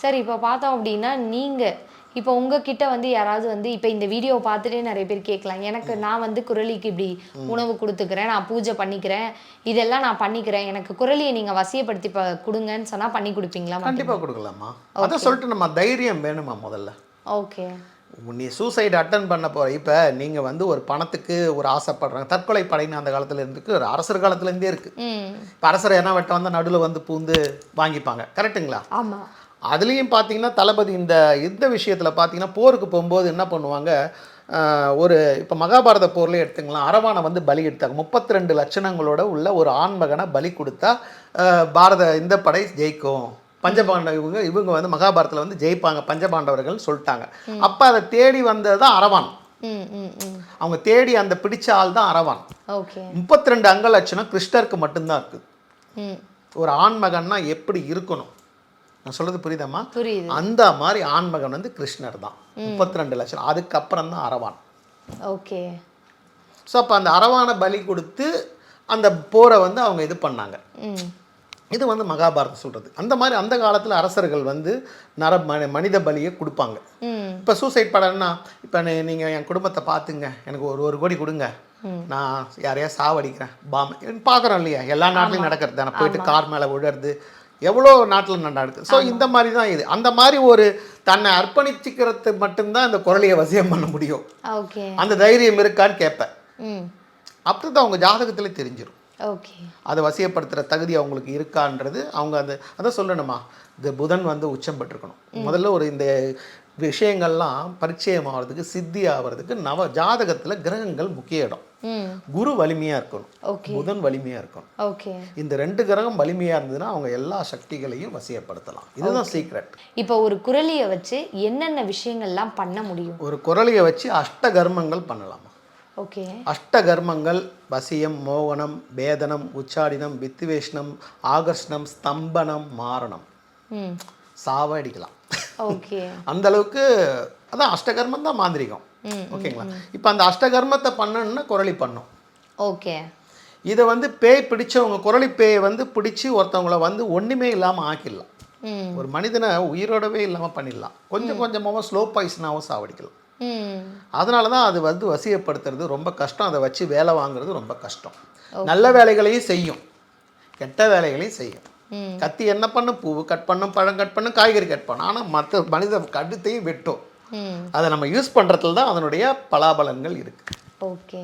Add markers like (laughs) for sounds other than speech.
Sir இப்போ பார்த்தோம் அப்படின்னா நீங்கள் இப்போ உங்ககிட்ட வந்து யாராவது வந்து இப்போ இந்த வீடியோ பார்த்துட்டே நிறைய பேர் கேட்கலாம். எனக்கு நான் வந்து குரலிக்கு இப்படி உணவு கொடுத்துக்கிறேன் நான் பூஜை பண்ணிக்கிறேன் இதெல்லாம் நான் பண்ணிக்கிறேன். எனக்கு குரலியை நீங்கள் வசியப்படுத்தி கொடுங்கன்னு சொன்னால் பண்ணி கொடுப்பீங்களா கண்டிப்பாக கொடுக்கலாமா அதை சொல்லிட்டு நம்ம தைரியம் வேணுமா முதல்ல? ஓகே. நீ சூசைடு அட்டன் பண்ண போகிற இப்போ நீங்கள் வந்து ஒரு பணத்துக்கு ஒரு ஆசைப்படுறாங்க. தற்கொலை படைன்னு அந்த காலத்தில் இருந்துக்கு ஒரு அரசர் காலத்துலேருந்தே இருக்குது இப்போ அரசர் என்ன வெட்ட வந்தால் நடுவில் வந்து பூந்து வாங்கிப்பாங்க. கரெக்ட்டுங்களா? ஆமாம் அதுலேயும் பார்த்தீங்கன்னா தளபதி இந்த இந்த விஷயத்தில் பார்த்தீங்கன்னா போருக்கு போகும்போது என்ன பண்ணுவாங்க? ஒரு இப்போ மகாபாரத போர்லேயே எடுத்துக்கலாம். அரவானை வந்து பலி எடுத்தாங்க. முப்பத்தி ரெண்டு லட்சணங்களோட உள்ள ஒரு ஆண்மகனை பலி கொடுத்தா பாரத இந்த படை ஜெயிக்கும். பஞ்சபாண்ட இவங்க இவங்க வந்து மகாபாரதத்தில் வந்து ஜெயிப்பாங்க. பஞ்சபாண்டவர்கள் சொல்லிட்டாங்க. அப்போ அதை தேடி வந்தது தான் அரவான் அவங்க தேடி அந்த பிடிச்ச ஆள் தான் அரவான் முப்பத்தி ரெண்டு அங்க லட்சணம் கிருஷ்ணருக்கு மட்டும்தான் இருக்குது ம். ஒரு ஆண்மகன்னா எப்படி இருக்கணும்? நான் சொல்றது புரியுதாம்மா? புரியுது. அந்த மாதிரி ஆண்மகன் வந்து கிருஷ்ணர் தான். முப்பத்தி ரெண்டு லட்சம். அதுக்கப்புறம் தான் அரவான். ஓகே. ஸோ அப்போ அந்த அரவானை பலி கொடுத்து அந்த போரை வந்து அவங்க இது பண்ணாங்க. இது வந்து மகாபாரதம் சொல்கிறது அந்த மாதிரி அந்த காலத்தில் அரசர்கள் வந்து நர மனித பலியை கொடுப்பாங்க. இப்போ சூசைட் படம்னா இப்போ நீங்கள் என் குடும்பத்தை பார்த்துங்க. எனக்கு ஒரு ஒரு கோடி கொடுங்க. நான் யாரையா சாவடிக்கிறேன். பாம் பார்க்குறோம் இல்லையா? எல்லா நாட்டிலையும் நடக்கிறது தானே. போயிட்டு கார் மேலே விழுறது எவ்வளோ நாட்டில் நடக்குது ஸோ இந்த மாதிரி தான் இது. அந்த மாதிரி ஒரு தன்னை அர்ப்பணிச்சுக்கிறது மட்டும்தான் இந்த குரலையை வசியம் பண்ண முடியும். அந்த தைரியம் இருக்கான்னு கேட்பேன். அப்படி தான் அவங்க ஜாதகத்திலே தெரிஞ்சிடும் ஓகே. அதை வசியப்படுத்துகிற தகுதி அவங்களுக்கு இருக்கான்றது அவங்க அந்த அதான் சொல்லணுமா? இந்த புதன் வந்து உச்சம் பெற்றிருக்கணும். முதல்ல ஒரு இந்த விஷயங்கள்லாம் பரிச்சயம் ஆகிறதுக்கு சித்தி ஆகிறதுக்கு நவ ஜாதகத்தில் கிரகங்கள் முக்கிய இடம். குரு வலிமையாக இருக்கணும். புதன் வலிமையாக இருக்கணும். இந்த ரெண்டு கிரகம் வலிமையாக இருந்ததுன்னா அவங்க எல்லா சக்திகளையும் வசியப்படுத்தலாம். இதுதான் சீக்ரெட் இப்போ ஒரு குரலியை வச்சு என்னென்ன விஷயங்கள்லாம் பண்ண முடியும்? ஒரு குரலையை வச்சு அஷ்ட கர்மங்கள் பண்ணலாமா. ஓகே. அஷ்ட கர்மங்கள் வசியம் மோகனம் வேதனம் உச்சாடினம் வித்துவேஷனம் ஆகர்ஷ்ணம் ஸ்தம்பனம் மாரணம். சாவடிக்கலாம் ஓகே. (laughs) அந்த அளவுக்கு அதான் அஷ்டகர்மம் தான் மாந்திரிகம். ஓகேங்களா? இப்போ அந்த அஷ்டகர்மத்தை பண்ணணும்னா குரலி பண்ணும். ஓகே. இதை வந்து பேய் பிடிச்சவங்க குரலி பேயை வந்து பிடிச்சி ஒருத்தவங்கள வந்து ஒன்றுமே இல்லாமல் ஆக்கிடலாம். ஒரு மனிதனை உயிரோடவே இல்லாமல் பண்ணிடலாம். கொஞ்சம் கொஞ்சமாக ஸ்லோ பாய்சனாகவும் சாவடிக்கலாம். அதனால தான் அது வந்து வசியப்படுத்துறது ரொம்ப கஷ்டம். அதை வச்சு வேலை வாங்குறது ரொம்ப கஷ்டம். நல்ல வேலைகளையும் செய்யும். கெட்ட வேலைகளையும் செய்யும். கத்தி என்ன பண்ணும் பூவு கட் பண்ணும் பழம் கட் பண்ணும் காய்கறி கட் பண்ணும் ஆனால் மற்ற மனித கடுத்தையும் வெட்டும். அதை நம்ம யூஸ் பண்ணுறதுல தான் அதனுடைய பலாபலங்கள் இருக்குது ஓகே.